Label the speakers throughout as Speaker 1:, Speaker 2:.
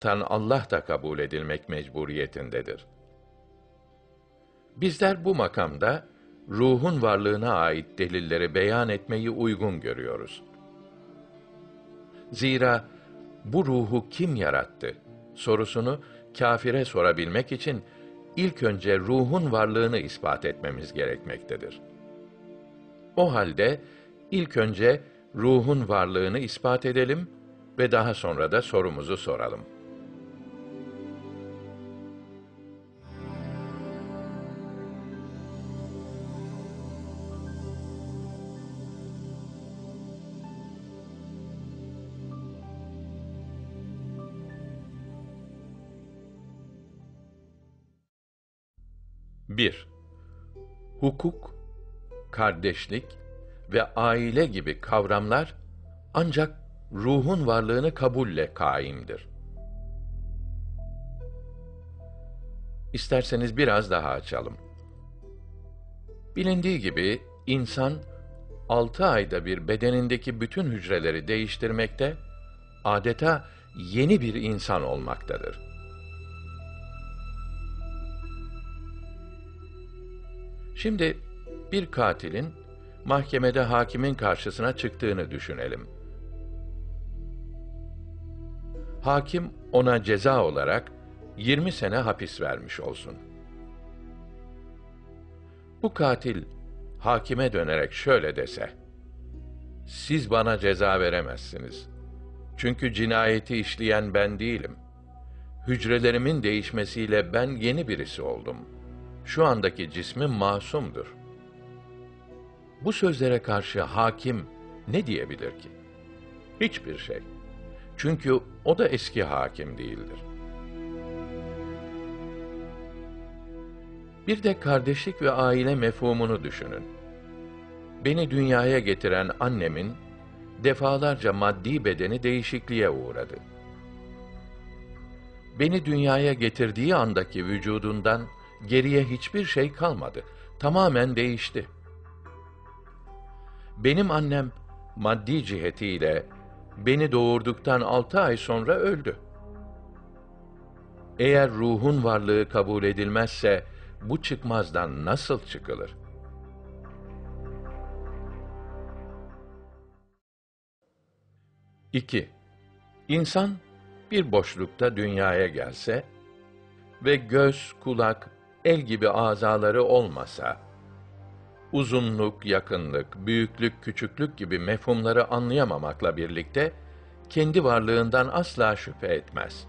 Speaker 1: tan Allah da kabul edilmek mecburiyetindedir. Bizler bu makamda ruhun varlığına ait delilleri beyan etmeyi uygun görüyoruz. Zira bu ruhu kim yarattı sorusunu kâfire sorabilmek için ilk önce ruhun varlığını ispat etmemiz gerekmektedir. O halde ilk önce ruhun varlığını ispat edelim ve daha sonra da sorumuzu soralım. Bir, Hukuk, kardeşlik ve aile gibi kavramlar ancak ruhun varlığını kabulle kaimdir. İsterseniz biraz daha açalım. Bilindiği gibi insan altı ayda bir bedenindeki bütün hücreleri değiştirmekte, adeta yeni bir insan olmaktadır. Şimdi bir katilin mahkemede hakimin karşısına çıktığını düşünelim. Hakim ona ceza olarak 20 sene hapis vermiş olsun. Bu katil hakime dönerek şöyle dese: Siz bana ceza veremezsiniz. Çünkü cinayeti işleyen ben değilim. Hücrelerimin değişmesiyle ben yeni birisi oldum.'' Şu andaki cismim masumdur. Bu sözlere karşı hakim ne diyebilir ki? Hiçbir şey. Çünkü o da eski hakim değildir. Bir de kardeşlik ve aile mefhumunu düşünün. Beni dünyaya getiren annemin defalarca maddi bedeni değişikliğe uğradı. Beni dünyaya getirdiği andaki vücudundan geriye hiçbir şey kalmadı. Tamamen değişti. Benim annem maddi cihetiyle beni doğurduktan altı ay sonra öldü. Eğer ruhun varlığı kabul edilmezse bu çıkmazdan nasıl çıkılır? İki, İnsan bir boşlukta dünyaya gelse ve göz, kulak, el gibi azaları olmasa, uzunluk, yakınlık, büyüklük, küçüklük gibi mefhumları anlayamamakla birlikte, kendi varlığından asla şüphe etmez.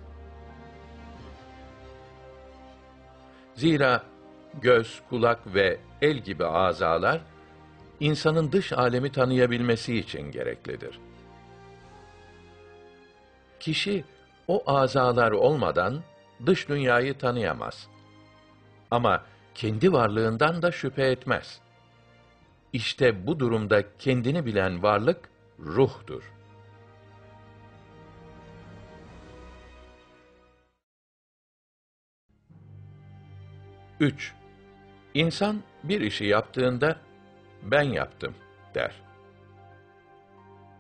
Speaker 1: Zira göz, kulak ve el gibi azalar, insanın dış alemi tanıyabilmesi için gereklidir. Kişi, o azalar olmadan, dış dünyayı tanıyamaz. Ama kendi varlığından da şüphe etmez. İşte bu durumda kendini bilen varlık ruhtur. Üç. İnsan bir işi yaptığında ben yaptım der.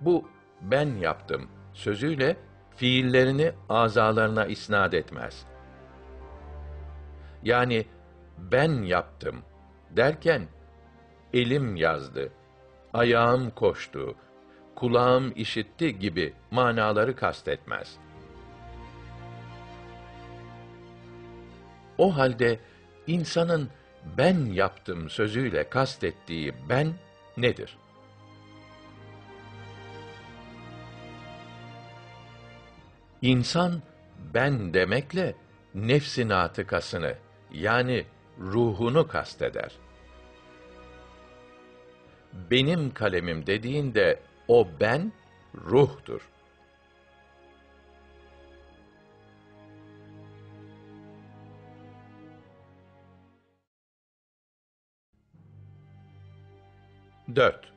Speaker 1: Bu ben yaptım sözüyle fiillerini azalarına isnat etmez. Yani ben yaptım derken elim yazdı, ayağım koştu, kulağım işitti gibi manaları kastetmez. O halde insanın ben yaptım sözüyle kastettiği ben nedir? İnsan ben demekle nefsin atıkasını yani ruhunu kasteder. Benim kalemim dediğinde o ben ruhtur. Dört.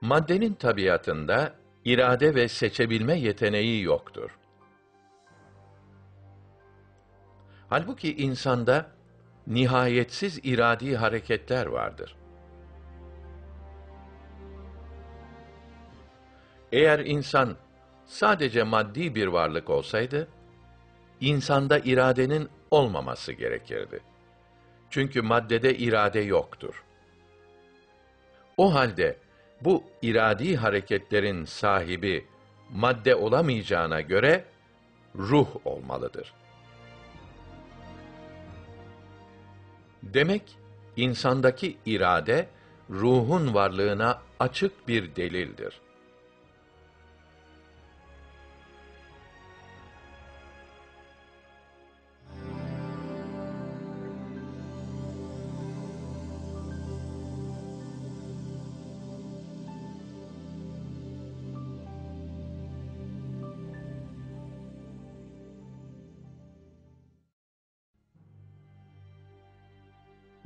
Speaker 1: Maddenin tabiatında irade ve seçebilme yeteneği yoktur. Halbuki insanda nihayetsiz iradi hareketler vardır. Eğer insan sadece maddi bir varlık olsaydı, insanda iradenin olmaması gerekirdi. Çünkü maddede irade yoktur. O halde bu iradi hareketlerin sahibi madde olamayacağına göre ruh olmalıdır. Demek insandaki irade ruhun varlığına açık bir delildir.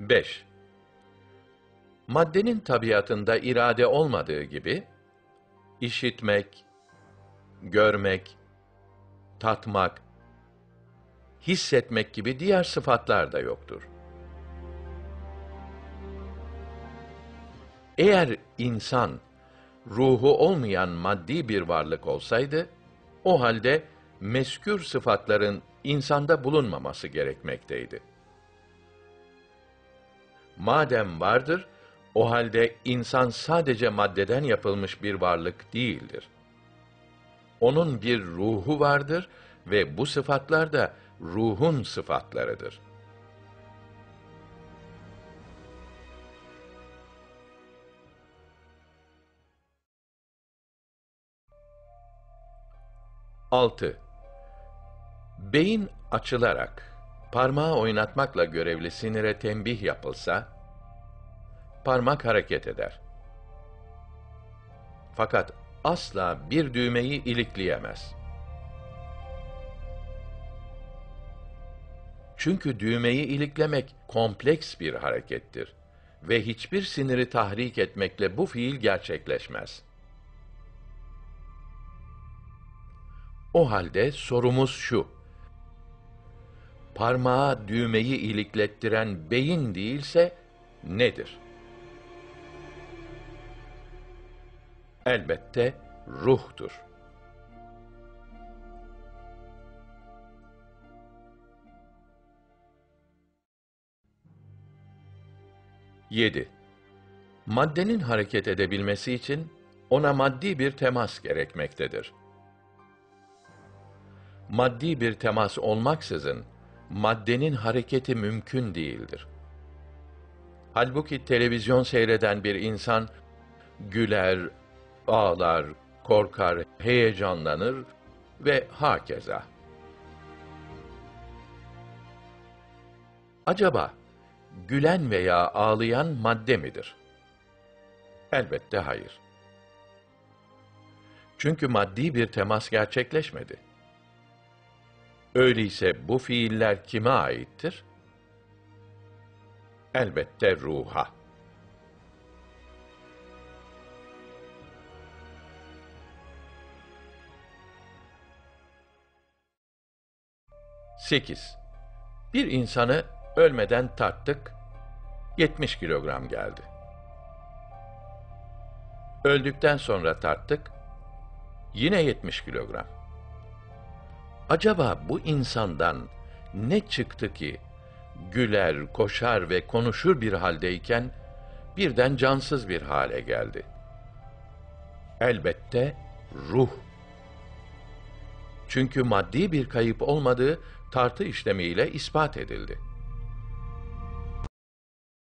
Speaker 1: Beş. Maddenin tabiatında irade olmadığı gibi, işitmek, görmek, tatmak, hissetmek gibi diğer sıfatlar da yoktur. Eğer insan, ruhu olmayan maddi bir varlık olsaydı, o halde meskür sıfatların insanda bulunmaması gerekmekteydi. Madem vardır, o halde insan sadece maddeden yapılmış bir varlık değildir. Onun bir ruhu vardır ve bu sıfatlar da ruhun sıfatlarıdır. Altı. Beyin açılarak parmağı oynatmakla görevli sinire tembih yapılsa, parmak hareket eder. Fakat asla bir düğmeyi ilikleyemez. Çünkü düğmeyi iliklemek kompleks bir harekettir ve hiçbir siniri tahrik etmekle bu fiil gerçekleşmez. O halde sorumuz şu: parmağa düğmeyi iliklettiren beyin değilse nedir? Elbette ruhtur. Yedi. Maddenin hareket edebilmesi için ona maddi bir temas gerekmektedir. Maddi bir temas olmaksızın maddenin hareketi mümkün değildir. Halbuki televizyon seyreden bir insan güler, ağlar, korkar, heyecanlanır ve hakeza. Acaba gülen veya ağlayan madde midir? Elbette hayır. Çünkü maddi bir temas gerçekleşmedi. Öyleyse bu fiiller kime aittir? Elbette ruha. Sekiz. Bir insanı ölmeden tarttık, 70 kilogram geldi. Öldükten sonra tarttık, yine 70 kilogram. Acaba bu insandan ne çıktı ki güler, koşar ve konuşur bir haldeyken birden cansız bir hale geldi? Elbette ruh. Çünkü maddi bir kayıp olmadığı tartı işlemiyle ispat edildi.